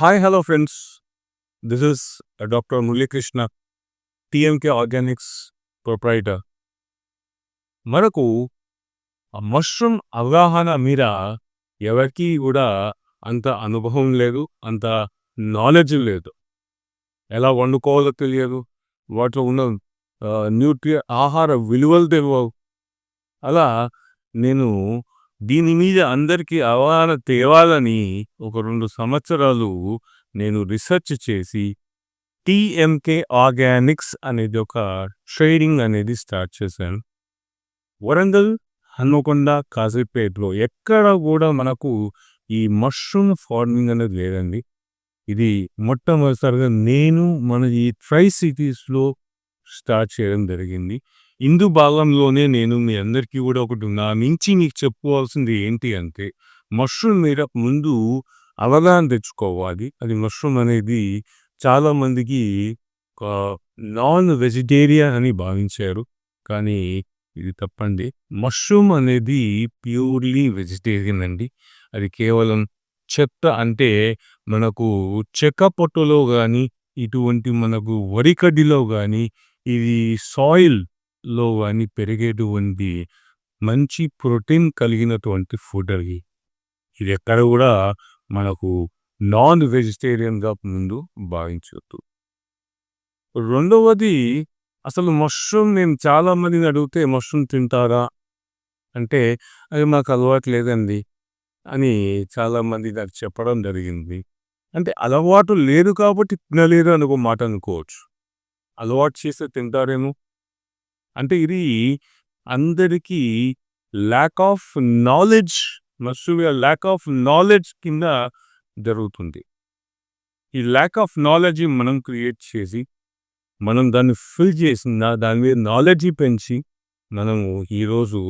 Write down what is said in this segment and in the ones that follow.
Hi hello friends this is doctor Muralikrishna TMK organics proprietor మనకు mushroom అవగాహన మీద ఎవరికీ కూడా అంత అనుభవం లేదు అంత నాలెడ్జ్ లేదు. ఎలా వండుకోవాలో తెలియదు వాటిలో ఉన్న న్యూట్రి ఆహార విలువలు తెలియవు. అలా నేను దీని మీద అందరికీ అవగాహన తేవాలని ఒక రెండు సంవత్సరాలు నేను రీసెర్చ్ చేసి టీఎంకే ఆర్గానిక్స్ అనేది ఒక ట్రేడింగ్ అనేది స్టార్ట్ చేశాను. వరంగల్ హన్మకొండ కాజీపేటలో ఎక్కడ కూడా మనకు ఈ మష్రూమ్ ఫార్మింగ్ అనేది లేదండి. ఇది మొట్టమొదటిసారిగా నేను మన ఈ ట్రై సిటీస్లో స్టార్ట్ చేయడం జరిగింది. ఇందు భాగంలోనే నేను మీ అందరికీ కూడా ఒకటి నా మించి మీకు చెప్పుకోవాల్సింది ఏంటి అంటే మష్రూమ్ మీద ముందు అవగాహన తెచ్చుకోవాలి. అది మష్రూమ్ అనేది చాలామందికి నాన్ వెజిటేరియన్ అని భావించారు. కానీ ఇది తప్పండి. మష్రూమ్ అనేది ప్యూర్లీ వెజిటేరియన్ అండి. అది కేవలం చెత్త అంటే మనకు చెక్క పొట్టులో కానీ ఇటువంటి మనకు వరికడ్డిలో కానీ ఇది సాయిల్ లో అని పెరిగేటువంటి మంచి ప్రోటీన్ కలిగినటువంటి ఫుడ్ అది. ఇది ఎక్కడ కూడా మనకు నాన్ వెజిటేరియన్గా ముందు భావించవద్దు రెండవది అసలు మష్రూమ్ నేను చాలా మందిని అడిగితే మష్రూమ్ తింటారా? అంటే అది మాకు అలవాటు లేదండి అని చాలామంది నాకు చెప్పడం జరిగింది. అంటే అలవాటు లేదు కాబట్టి తినలేరు అని ఒక మాట అనుకోవచ్చు. అలవాటు చేస్తే తింటారేమో? అంటే ఇది అందరికీ lack of knowledge mushroom lack of knowledge కింద జరుగుతుంది. ఈ ల్యాక్ ఆఫ్ నాలెడ్జ్ మనం క్రియేట్ చేసి మనం దాన్ని ఫిల్ చేసిన దాని మీద నాలెడ్జ్ పెంచి మనము ఈరోజు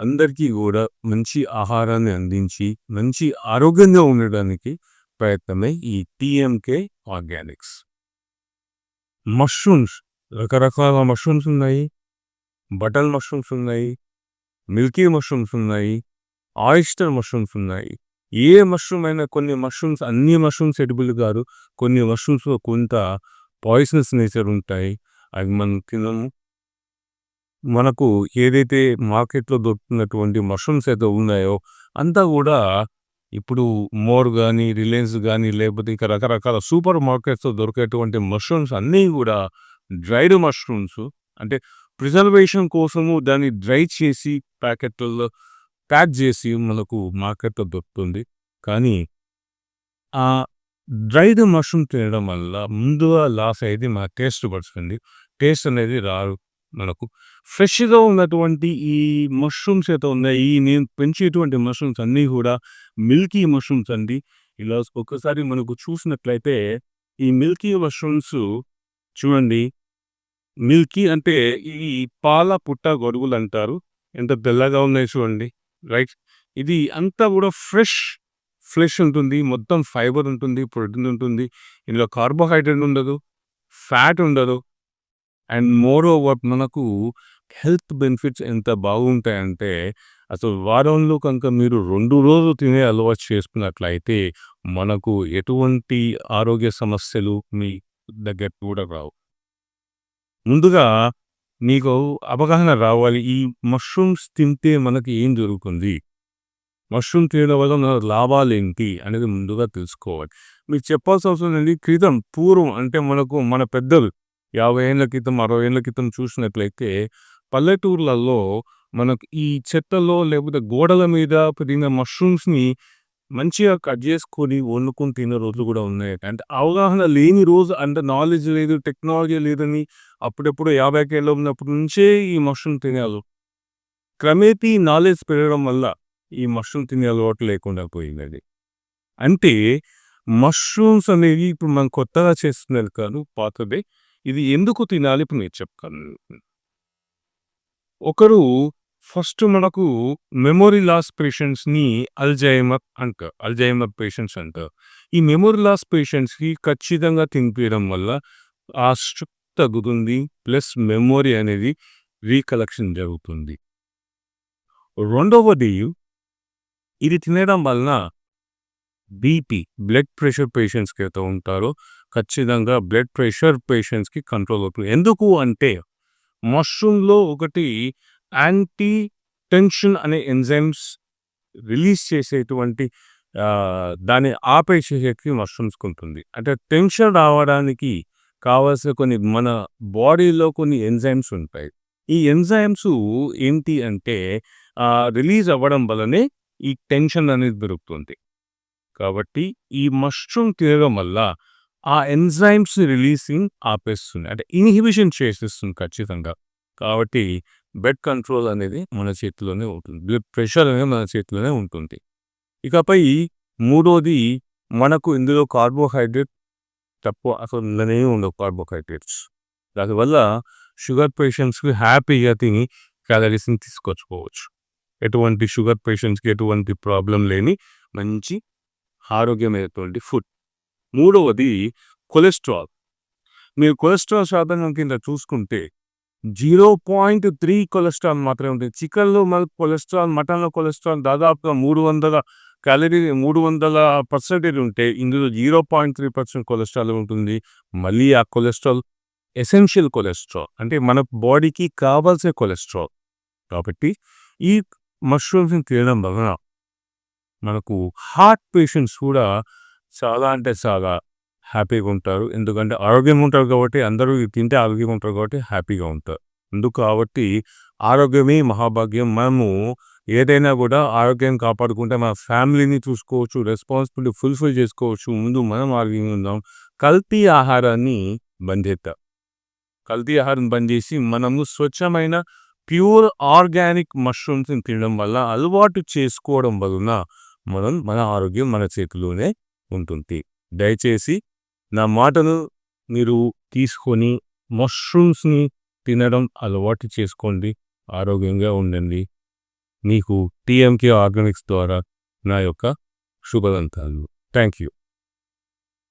అందరికీ కూడా మంచి ఆహారాన్ని అందించి మంచి ఆరోగ్యంగా ఉండడానికి ప్రయత్నమే ఈ టీఎంకే ఆర్గానిక్స్ మష్రూమ్స్ రకరకాల మష్రూమ్స్ ఉన్నాయి. బటల్ మష్రూమ్స్ ఉన్నాయి మిల్కీ మష్రూమ్స్ ఉన్నాయి ఆయిస్టర్ మష్రూమ్స్ ఉన్నాయి. ఏ మష్రూమ్ అయినా కొన్ని మష్రూమ్స్ అన్ని మష్రూమ్స్ ఎడిబుల్ కాదు. కొన్ని మష్రూమ్స్లో కొంత పాయిసనస్ నేచర్ ఉంటాయి. అవి మనం తినము. మనకు ఏదైతే మార్కెట్లో దొరుకుతున్నటువంటి మష్రూమ్స్ అయితే ఉన్నాయో అంతా కూడా ఇప్పుడు మోర్ కానీ రిలయన్స్ కానీ లేకపోతే ఇక రకరకాల సూపర్ మార్కెట్స్లో దొరికేటువంటి మష్రూమ్స్ అన్నీ కూడా డ్రైడ్ మష్రూమ్స్. అంటే ప్రిజర్వేషన్ కోసము దాన్ని డ్రై చేసి ప్యాకెట్లలో ప్యాక్ చేసి మనకు మార్కెట్లో దొరుకుతుంది. కానీ ఆ డ్రైడ్ మష్రూమ్ తినడం వల్ల ముందుగా లాస్ అయ్యేది మన టేస్ట్ పడుతుంది. టేస్ట్ అనేది రాదు మనకు. ఫ్రెష్గా ఉన్నటువంటి ఈ మష్రూమ్స్ అయితే ఉన్నాయి ఈ నేను పెంచేటువంటి మష్రూమ్స్ అన్నీ కూడా మిల్కీ మష్రూమ్స్ అండి. ఇలా ఒక్కసారి మనకు చూసినట్లయితే ఈ మిల్కీ మష్రూమ్స్ చూడండి. మిల్కీ అంటే ఈ పాల పుట్ట గొడుగులు అంటారు ఎంత తెల్లగా ఉన్నాయి చూడండి. రైట్. ఇది అంతా కూడా ఫ్రెష్ ఫ్లెష్ ఉంటుంది. మొత్తం ఫైబర్ ఉంటుంది ప్రోటీన్ ఉంటుంది. ఇందులో కార్బోహైడ్రేట్ ఉండదు ఫ్యాట్ ఉండదు. అండ్ మోర్ ఓవర్ మనకు హెల్త్ బెనిఫిట్స్ ఎంత బాగుంటాయంటే అసలు వారంలో కనుక మీరు రెండు రోజులు తినే అలవాటు చేసుకున్నట్లయితే మనకు ఎటువంటి ఆరోగ్య సమస్యలు మీ దగ్గర కూడా రావు. ముందుగా మీకు అవగాహన రావాలి. ఈ మష్రూమ్స్ తింటే మనకి ఏం జరుగుతుంది? మష్రూమ్ తినడం వల్ల మన లాభాలు ఏంటి అనేది ముందుగా తెలుసుకోవాలి. మీకు చెప్పాల్సిన అవసరం ఏంటి క్రితం పూర్వం అంటే మనకు మన పెద్దలు యాభై ఏళ్ళ క్రితం అరవై ఏళ్ళ క్రితం చూసినట్లయితే పల్లెటూర్లలో మనకు ఈ చెత్తలో లేకపోతే గోడల మీద పెరిగిన మష్రూమ్స్ని మంచిగా కట్ చేసుకొని వండుకొని తినే రోజులు కూడా ఉన్నాయి. అంటే అవగాహన లేని రోజు అంటే నాలెడ్జ్ లేదు టెక్నాలజీ లేదని అప్పుడెప్పుడు యాభై ఏళ్ళు ఉన్నప్పటి నుంచే ఈ మష్రూమ్ తినేవాళ్ళు క్రమేపీ నాలెడ్జ్ పెరగడం వల్ల ఈ మష్రూమ్ తినే అలవాటు లేకుండా పోయింది అది అంటే మష్రూమ్స్ అనేవి ఇప్పుడు మనం కొత్తగా చేస్తున్నది కాదు పాతదే. ఇది ఎందుకు తినాలి? ఇప్పుడు నేను చెప్తాను. ఒకరు ఫస్ట్ మనకు మెమొరీ లాస్ పేషెంట్స్ని అల్జైమర్ అంటారు అల్జైమర్ పేషెంట్స్ అంటారు ఈ మెమొరీ లాస్ పేషెంట్స్కి ఖచ్చితంగా తినిపించడం వల్ల ఆ స్ట్రిప్ తగ్గుతుంది ప్లస్ మెమొరీ అనేది రీకలెక్షన్ జరుగుతుంది. రెండవది ఇది తినడం వలన బీపీ బ్లడ్ ప్రెషర్ పేషెంట్స్కి అయితే ఉంటారో ఖచ్చితంగా బ్లడ్ ప్రెషర్ పేషెంట్స్కి కంట్రోల్ అవుతుంది. ఎందుకు అంటే మష్రూమ్లో ఒకటి యాంటీ టెన్షన్ అనే ఎంజైమ్స్ రిలీజ్ చేసేటువంటి దాన్ని ఆపేసే శక్తి మష్రూమ్స్కి ఉంటుంది. అంటే టెన్షన్ రావడానికి కావాల్సిన కొన్ని మన బాడీలో కొన్ని ఎంజైమ్స్ ఉంటాయి. ఈ ఎంజైమ్స్ ఏంటి అంటే రిలీజ్ అవ్వడం వల్లనే ఈ టెన్షన్ అనేది దొరుకుతుంది కాబట్టి ఈ మష్రూమ్ తినడం వల్ల ఆ ఎంజైమ్స్ రిలీజింగ్ ఆపేస్తుంది. అంటే ఇన్హిబిషన్ చేసేస్తుంది ఖచ్చితంగా. కాబట్టి బెడ్ కంట్రోల్ అనేది మన చేతిలోనే ఉంటుంది. బ్లడ్ ప్రెషర్ అనేది మన చేతిలోనే ఉంటుంది. ఇకపై మూడోది మనకు ఇందులో కార్బోహైడ్రేట్ తక్కువ అసలు ఉండనే ఉండవు కార్బోహైడ్రేట్స్. దానివల్ల షుగర్ పేషెంట్స్కి హ్యాపీగా తిని క్యాలరీస్ని తీసుకొచ్చుకోవచ్చు. ఎటువంటి షుగర్ పేషెంట్స్కి ఎటువంటి ప్రాబ్లం లేని మంచి ఆరోగ్యమైనటువంటి ఫుడ్. మూడవది కొలెస్ట్రాల్. మీరు కొలెస్ట్రాల్ శాతం కింద చూసుకుంటే జీరో పాయింట్ త్రీ కొలెస్ట్రాల్ మాత్రమే ఉంటుంది. చికెన్లో మనకు కొలెస్ట్రాల్ మటన్లో కొలెస్ట్రాల్ దాదాపుగా మూడు వందల క్యాలరీ మూడు వందల పర్సెంటేజ్ ఉంటే ఇందులో zero point three percent cholesterol ఉంటుంది. మళ్ళీ ఆ కొలెస్ట్రాల్ ఎసెన్షియల్ కొలెస్ట్రాల్ అంటే మన బాడీకి కావాల్సిన కొలెస్ట్రాల్. కాబట్టి ఈ మష్రూమ్స్ని తినడం వలన మనకు హార్ట్ పేషెంట్స్ కూడా చాలా అంటే చాలా హ్యాపీగా ఉంటారు. ఎందుకంటే ఆరోగ్యంగా ఉంటారు కాబట్టి అందరూ తింటే ఆరోగ్యంగా ఉంటారు కాబట్టి హ్యాపీగా ఉంటారు. అందుకు కాబట్టి ఆరోగ్యమే మహాభాగ్యం. మనము ఏదైనా కూడా ఆరోగ్యం కాపాడుకుంటే మన ఫ్యామిలీని చూసుకోవచ్చు రెస్పాన్సిబిలిటీ ఫుల్ఫిల్ చేసుకోవచ్చు ముందు మనం ఆరోగ్యంగా ఉందాం. కల్తీ ఆహారాన్ని బంద్ చేద్దాం కల్తీ ఆహారం బంద్ చేసి మనము స్వచ్ఛమైన ప్యూర్ ఆర్గానిక్ మష్రూమ్స్ని తినడం వల్ల అలవాటు చేసుకోవడం వలన మనం మన ఆరోగ్యం మన చేతిలోనే ఉంటుంది. దయచేసి నా మాటను మీరు తీసుకొని మష్రూమ్స్ని తినడం అలవాటు చేసుకోండి. ఆరోగ్యంగా ఉండండి. మీకు టీఎంకే ఆర్గానిక్స్ ద్వారా నా యొక్క శుభదంతాలు. Thank you